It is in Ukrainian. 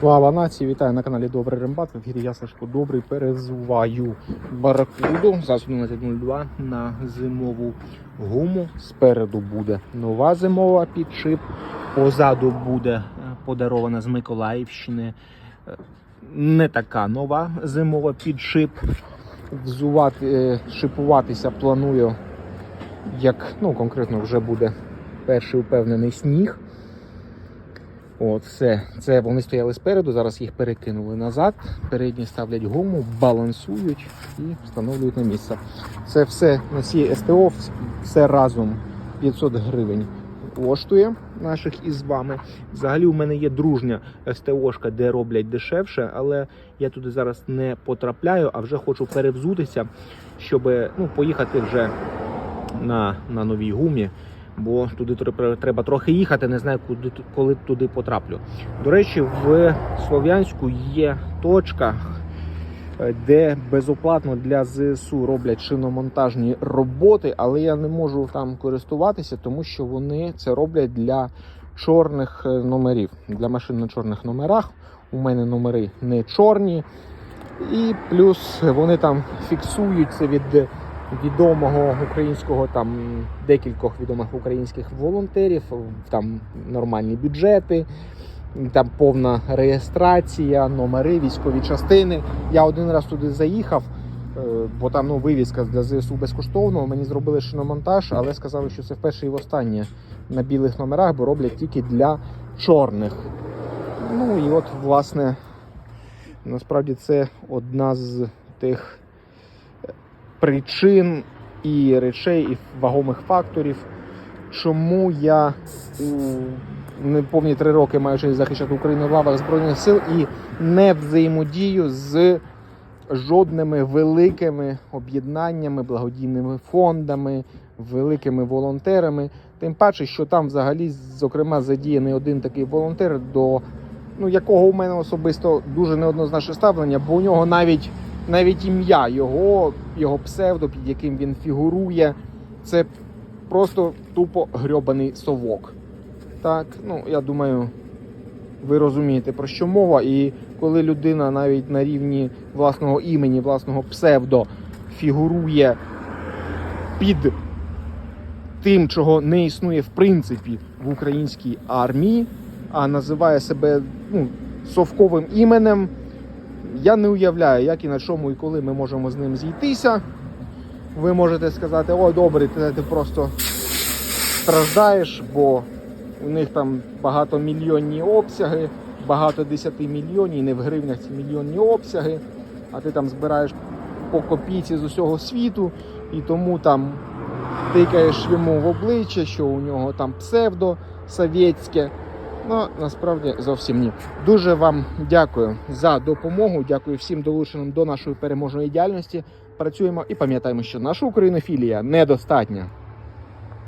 Слава нації! Вітаю на каналі Добрий Рембат. В ефірі я Сашко Добрий перезуваю баракуду за 11.02 на зимову гуму. Спереду буде нова зимова підшип, позаду буде е, подарована з Миколаївщини. е, Не така нова зимова підшип. Взувати, е, шипуватися планую, як ну, конкретно вже буде перший упевнений сніг. От, все. Це вони стояли спереду, зараз їх перекинули назад. Передні ставлять гуму, балансують і встановлюють на місце. Це все на цій СТО, все разом 500 гривень коштує наших із вами. Взагалі у мене є дружня СТОшка, де роблять дешевше, але я туди зараз не потрапляю, а вже хочу перевзутися, щоб ну, поїхати вже на, на новій гумі бо туди треба трохи їхати, не знаю, куди коли туди потраплю. До речі, в Слов'янську є точка, е, де безоплатно для ЗСУ роблять шиномонтажні роботи, але я не можу там користуватися, тому що вони це роблять для чорних е, номерів, для машин на чорних номерах. У мене номери не чорні. І плюс вони там фіксують це від відомого українського там декількох відомих українських волонтерів, там нормальні бюджети, там повна реєстрація, номери, військові частини. Я один раз туди заїхав, е, бо там ну, вивізка для ЗСУ безкоштовно. Мені зробили шиномонтаж, але сказали, що це вперше і востаннє на білих номерах, бо роблять тільки для чорних. Ну і от, власне, насправді це одна з тих причин і речей, і вагомих факторів, чому я у неповні три роки маючи захищати Україну в лавах Збройних сил і не взаємодію з жодними великими об'єднаннями, благодійними фондами, великими волонтерами. Тим паче, що там взагалі, зокрема, задіяний один такий волонтер, до ну, якого у мене особисто дуже неоднозначне ставлення, бо у нього навіть навіть ім'я його, його псевдо, під яким він фігурує, це просто тупо грьобаний совок. Так, ну я думаю, ви розумієте про що мова. І коли людина навіть на рівні власного імені, власного псевдо фігурує під тим, чого не існує в принципі в українській армії, а називає себе ну, совковим іменем. Я не уявляю, як і на чому і коли ми можемо з ним зійтися. Ви можете сказати, ой, добре, ти, ти просто страждаєш, бо у них там багатомільйонні обсяги, багато десяти мільйонів, не в гривнях ці мільйонні обсяги, а ти там збираєш по копійці з усього світу, і тому там тикаєш йому в обличчя, що у нього там псевдо совєтське. Ну, насправді зовсім ні. Дуже вам дякую за допомогу. Дякую всім долученим до нашої переможної діяльності. Працюємо і пам'ятаємо, що наша українофілія недостатня.